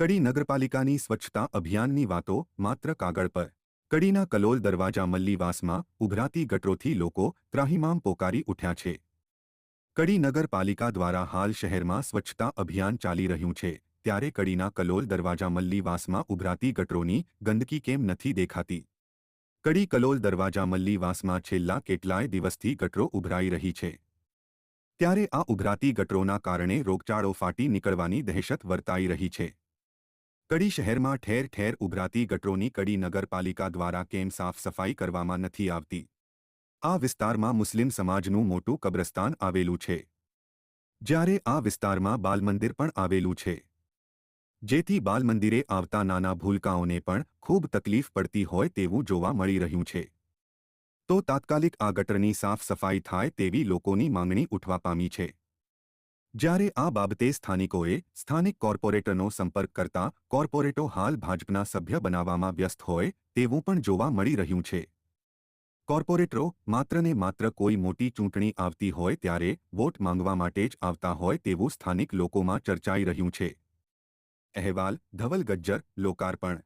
કડી નગરપાલિકાની સ્વચ્છતા અભિયાનની વાતો માત્ર કાગળ પર. કડીના કલોલ દરવાજા મલ્લીવાસમાં ઉભરાતી ગટરોથી લોકો ત્રાહિમામ પોકારી ઉઠ્યા છે. કડી નગરપાલિકા દ્વારા હાલ શહેરમાં સ્વચ્છતા અભિયાન ચાલી રહ્યું છે, ત્યારે કડીના કલોલ દરવાજા મલ્લીવાસમાં ઉભરાતી ગટરોની ગંદકી કેમ નથી દેખાતી? કડી કલોલ દરવાજા મલ્લીવાસમાં છેલ્લા કેટલાય દિવસથી ગટરો ઉભરાઈ રહી છે. ત્યારે આ ઉભરાતી ગટરોના કારણે રોગચાળો ફાટી નીકળવાની દહેશત વર્તાઈ રહી છે. કડી શહેરમાં ઠેર ઠેર ઉભરાતી ગટરોની કડી નગરપાલિકા દ્વારા કેમ સાફ સફાઈ કરવામાં નથી આવતી? આ વિસ્તારમાં મુસ્લિમ સમાજનું મોટું કબ્રસ્તાન આવેલું છે. જ્યારે આ વિસ્તારમાં બાલમંદિર પણ આવેલું છે. જેથી બાલમંદિરે આવતા નાના ભૂલકાઓને પણ ખૂબ તકલીફ પડતી હોય તેવું જોવા મળી રહ્યું છે. તો તાત્કાલિક આ ગટરની સાફ સફાઈ થાય તેવી લોકોની માંગણી ઉઠવા પામી છે. જ્યારે આ બાબતે સ્થાનિકોએ સ્થાનિક કોર્પોરેટરનો સંપર્ક કરતા કોર્પોરેટો હાલ ભાજપના સભ્ય બનાવવામાં વ્યસ્ત હોય તેવું પણ જોવા મળી રહ્યું છે. કોર્પોરેટરો માત્રને માત્ર કોઈ મોટી ચૂંટણી આવતી હોય ત્યારે વોટ માંગવા માટે જ આવતા હોય તેવું સ્થાનિક લોકોમાં ચર્ચાઈ રહ્યું છે. અહેવાલ, ધવલ ગજ્જર, લોકાર્પણ.